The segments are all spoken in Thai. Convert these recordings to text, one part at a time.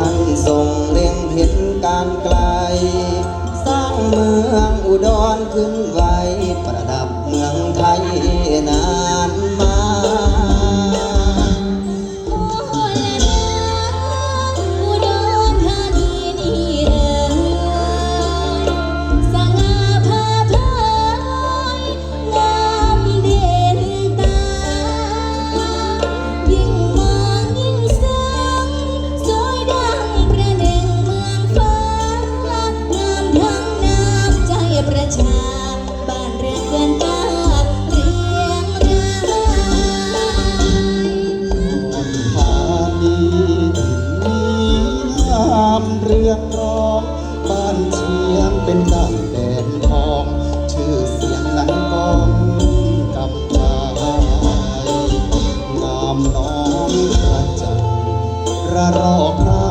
ท่านทรงเล็งเห็นการไกล สร้างเมืองอุดรขึ้นไว้ ประดับเมืองไทยนา ระรอกครา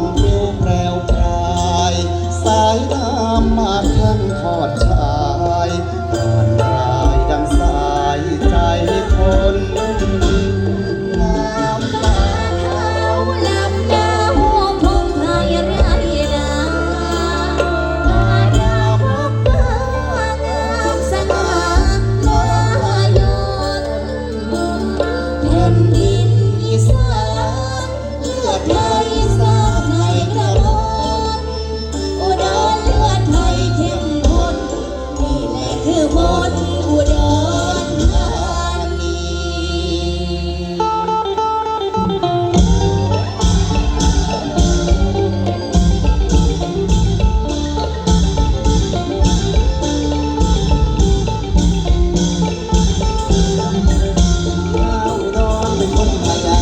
นอุดรธานีข้าวดอนเป็นคนขย